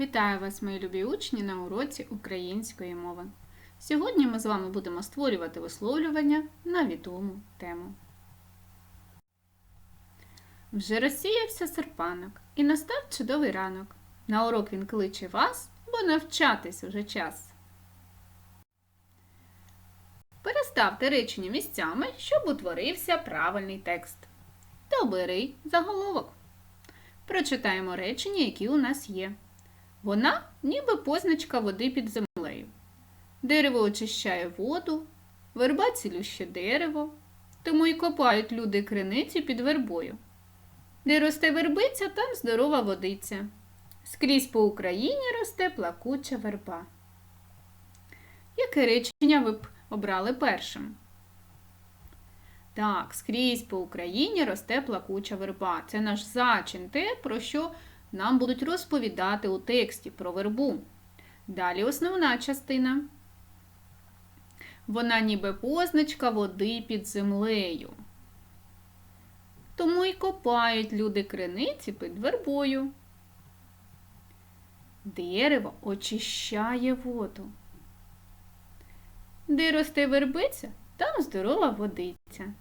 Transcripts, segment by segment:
Вітаю вас, мої любі учні, на уроці української мови. Сьогодні ми з вами будемо створювати висловлювання на відому тему. Вже розсіявся серпанок і настав чудовий ранок. На урок він кличе вас, бо навчатись уже час. Переставте речення місцями, щоб утворився правильний текст. Та заголовок. Прочитаємо речення, які у нас є. Вона ніби позначка води під землею. Дерево очищає воду, верба цілюще дерево, тому й копають люди криниці під вербою. Де росте вербиця, там здорова водиця. Скрізь по Україні росте плакуча верба. Яке речення ви б обрали першим? Так, скрізь по Україні росте плакуча верба. Це наш зачин, те, про що нам будуть розповідати у тексті про вербу. Далі основна частина. Вона ніби позначка води під землею. Тому й копають люди криниці під вербою. Дерево очищає воду. Де росте вербиця, там здорова водиця.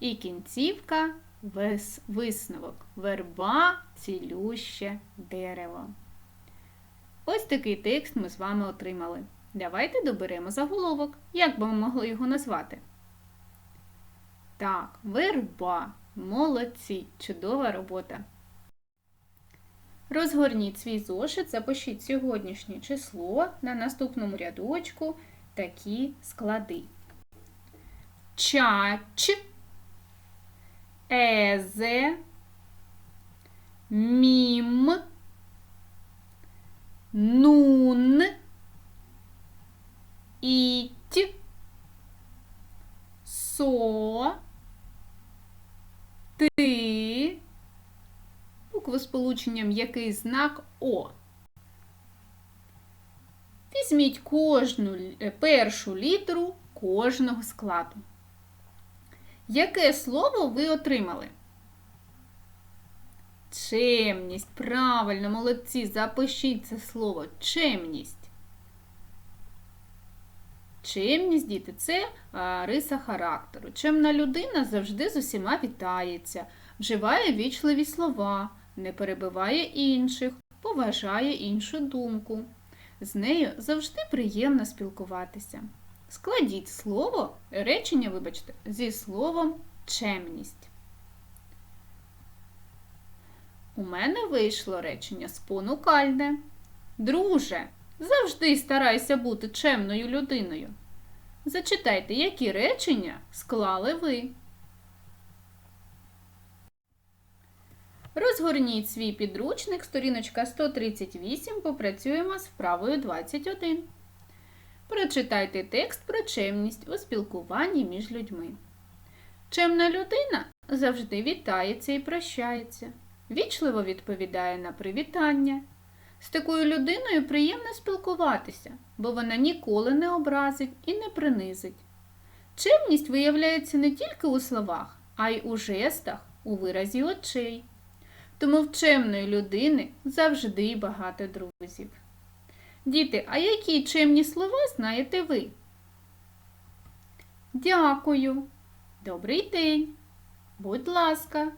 І кінцівка вис, висновок. Верба цілюще дерево. Ось такий текст ми з вами отримали. Давайте доберемо заголовок. Як би ми могли його назвати? Так, верба. Молодці. Чудова робота. Розгорніть свій зошит, запишіть сьогоднішнє число на наступному рядочку такі склади. Чач езе, мім, нун, іть, со, ти, буквосполученням який знак О. Візьміть кожну першу літеру кожного складу. Яке слово ви отримали? Чемність. Правильно, молодці. Запишіть це слово. Чемність. Чемність, діти, це а, риса характеру. Чемна людина завжди з усіма вітається, вживає вічливі слова, не перебиває інших, поважає іншу думку. З нею завжди приємно спілкуватися. Складіть слово, речення, вибачте, зі словом чемність. У мене вийшло речення спонукальне. Друже, завжди старайся бути чемною людиною. Зачитайте, які речення склали ви. Розгорніть свій підручник, сторіночка 138, попрацюємо з вправою 21. Прочитайте текст про чемність у спілкуванні між людьми. Чемна людина завжди вітається і прощається, вічливо відповідає на привітання. З такою людиною приємно спілкуватися, бо вона ніколи не образить і не принизить. Чемність виявляється не тільки у словах, а й у жестах, у виразі очей. Тому в чемної людини завжди багато друзів. Діти, а які чемні слова знаєте ви? Дякую. Добрий день. Будь ласка,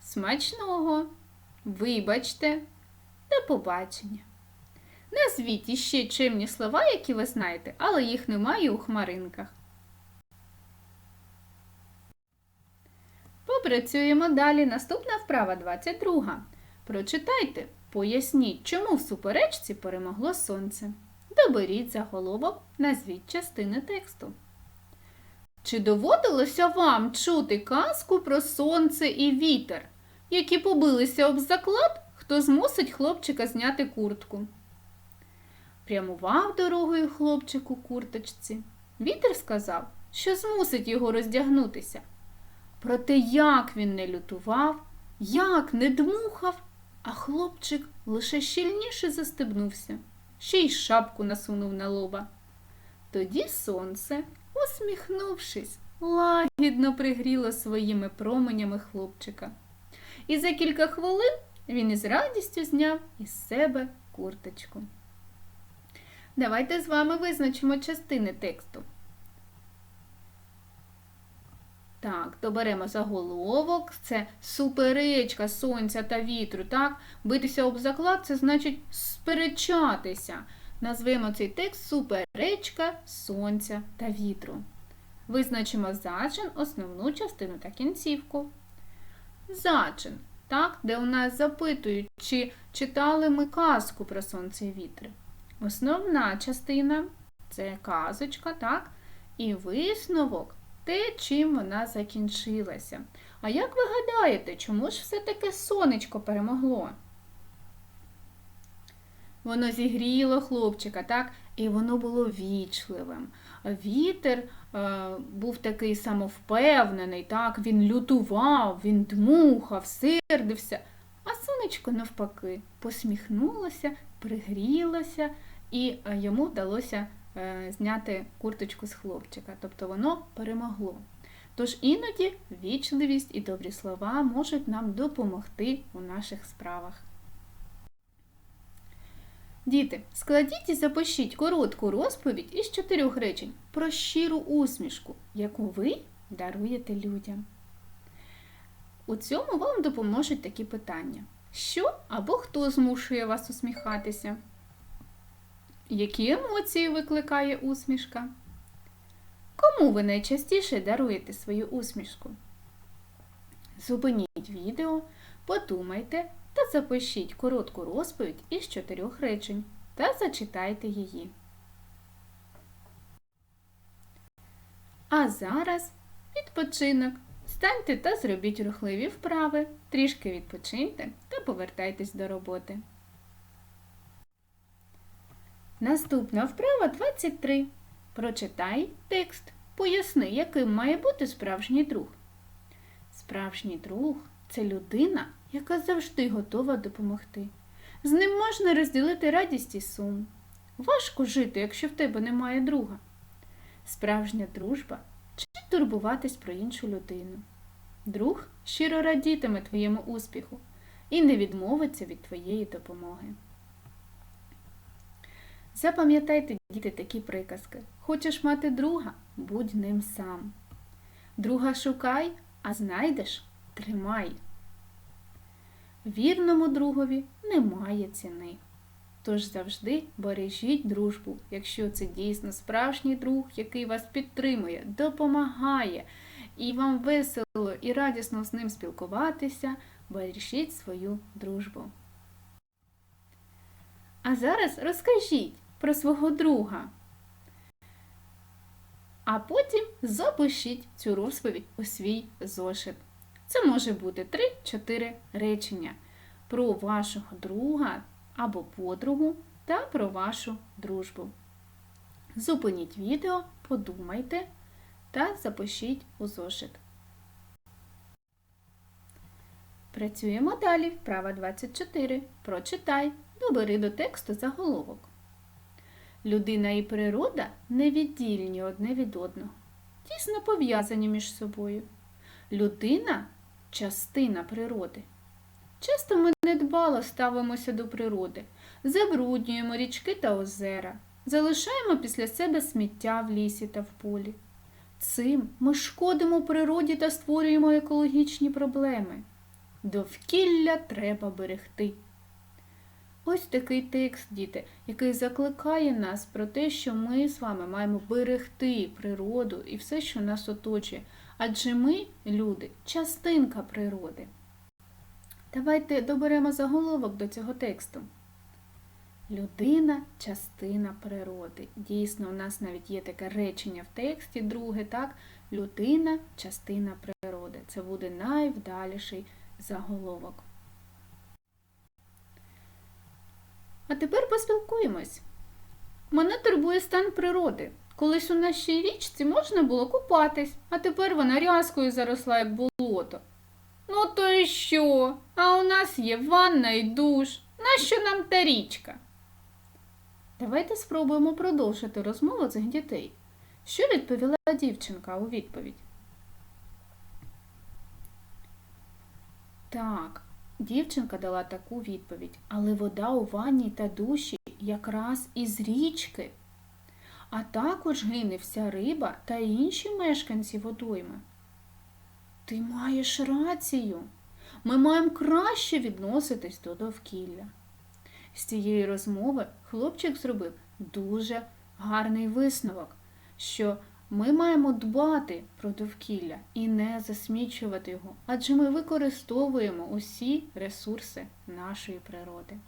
смачного. Вибачте, до побачення. Назвіть іще чемні слова, які ви знаєте, але їх немає у хмаринках. Попрацюємо далі. Наступна вправа 22. Прочитайте. Поясніть, чому в суперечці перемогло сонце. Доберіть заголовок, назвіть частини тексту. Чи доводилося вам чути казку про сонце і вітер, які побилися об заклад, хто змусить хлопчика зняти куртку? Прямував дорогою хлопчик у курточці. Вітер сказав, що змусить його роздягнутися. Проте як він не лютував, як не дмухав, а хлопчик лише щільніше застебнувся, ще й шапку насунув на лоба. Тоді сонце, усміхнувшись, лагідно пригріло своїми променями хлопчика. І за кілька хвилин Він із радістю зняв із себе курточку. Давайте з вами визначимо частини тексту. Так, доберемо заголовок. Це суперечка сонця та вітру. Так? Битися об заклад це значить сперечатися. Назвемо цей текст Суперечка сонця та вітру. Визначимо зачин, основну частину та кінцівку. Зачин, так, де у нас запитують, чи читали ми казку про сонце і вітри. Основна частина це казочка, так? І висновок те, чим вона закінчилася. А як ви гадаєте, чому ж все-таки сонечко перемогло? Воно зігріло хлопчика, так? І воно було вічливим. Вітер е, був такий самовпевнений, так? він лютував, він дмухав, сердився. А сонечко, навпаки, посміхнулося, пригрілося, і е, йому вдалося зняти курточку з хлопчика. Тобто воно перемогло. Тож іноді вічливість і добрі слова можуть нам допомогти у наших справах. Діти, складіть і запишіть коротку розповідь із чотирьох речень про щиру усмішку, яку ви даруєте людям. У цьому вам допоможуть такі питання: що або хто змушує вас усміхатися? Які емоції викликає усмішка? Кому ви найчастіше даруєте свою усмішку? Зупиніть відео, подумайте та запишіть коротку розповідь із чотирьох речень та зачитайте її. А зараз відпочинок. Встаньте та зробіть рухливі вправи, трішки відпочиньте та повертайтесь до роботи. Наступна вправа 23. Прочитай текст. Поясни, яким має бути справжній друг. Справжній друг це людина, яка завжди готова допомогти. З ним можна розділити радість і сум. Важко жити, якщо в тебе немає друга. Справжня дружба чи турбуватись про іншу людину. Друг щиро радітиме твоєму успіху і не відмовиться від твоєї допомоги. Запам'ятайте, діти, такі приказки. Хочеш мати друга? Будь ним сам. Друга шукай, а знайдеш тримай. Вірному другові немає ціни. Тож завжди бережіть дружбу, якщо це дійсно справжній друг, який вас підтримує, допомагає, і вам весело і радісно з ним спілкуватися, бережіть свою дружбу. А зараз розкажіть про свого друга. А потім запишіть цю розповідь у свій зошит. Це може бути 3-4 речення про вашого друга або подругу та про вашу дружбу. Зупиніть відео, подумайте та запишіть у зошит. Працюємо далі. Вправа 24. Прочитай. Добери до тексту заголовок. Людина і природа невіддільні одне від одного, тісно пов'язані між собою. Людина частина природи. Часто ми недбало ставимося до природи, забруднюємо річки та озера, залишаємо після себе сміття в лісі та в полі. Цим ми шкодимо природі та створюємо екологічні проблеми. Довкілля треба берегти. Ось такий текст, діти, який закликає нас про те, що ми з вами маємо берегти природу і все, що нас оточує. Адже ми, люди, частинка природи. Давайте доберемо заголовок до цього тексту. Людина частина природи. Дійсно, у нас навіть є таке речення в тексті, друге, так? Людина частина природи. Це буде найвдаліший заголовок. А тепер поспілкуємось. Мене турбує стан природи. Колись у нашій річці можна було купатись, а тепер вона рязкою заросла, як болото. Ну, то і що? А у нас є ванна і душ. Нащо нам та річка? Давайте спробуємо продовжити розмову цих дітей. Що відповіла дівчинка у відповідь? Так, Дівчинка дала таку відповідь, але вода у ванні та душі якраз із річки. А також гине вся риба та інші мешканці водойми. Ти маєш рацію. Ми маємо краще відноситись до довкілля. З цієї розмови хлопчик зробив дуже гарний висновок, що ми маємо дбати про довкілля і не засмічувати його, адже ми використовуємо усі ресурси нашої природи.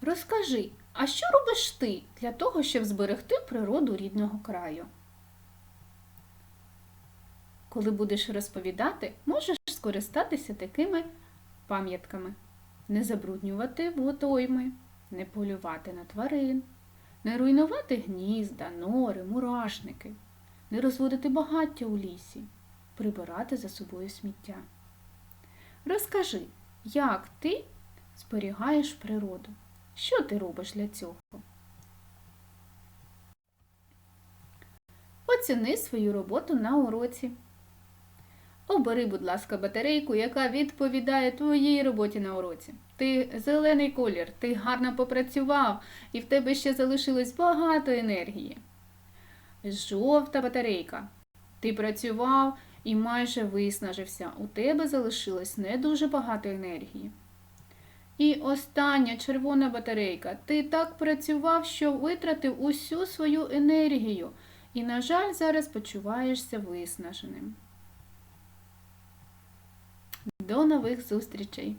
Розкажи, а що робиш ти для того, щоб зберегти природу рідного краю? Коли будеш розповідати, можеш скористатися такими пам'ятками. Не забруднювати водойми, не полювати на тварин, не руйнувати гнізда, нори, мурашники, не розводити багаття у лісі, прибирати за собою сміття. Розкажи, як ти зберігаєш природу? Що ти робиш для цього? Оціни свою роботу на уроці. Обери, будь ласка, батарейку, яка відповідає твоїй роботі на уроці. Ти зелений колір, ти гарно попрацював, і в тебе ще залишилось багато енергії. Жовта батарейка. Ти працював і майже виснажився. У тебе залишилось не дуже багато енергії. І остання червона батарейка. Ти так працював, що витратив усю свою енергію. І, на жаль, зараз почуваєшся виснаженим. До нових зустрічей!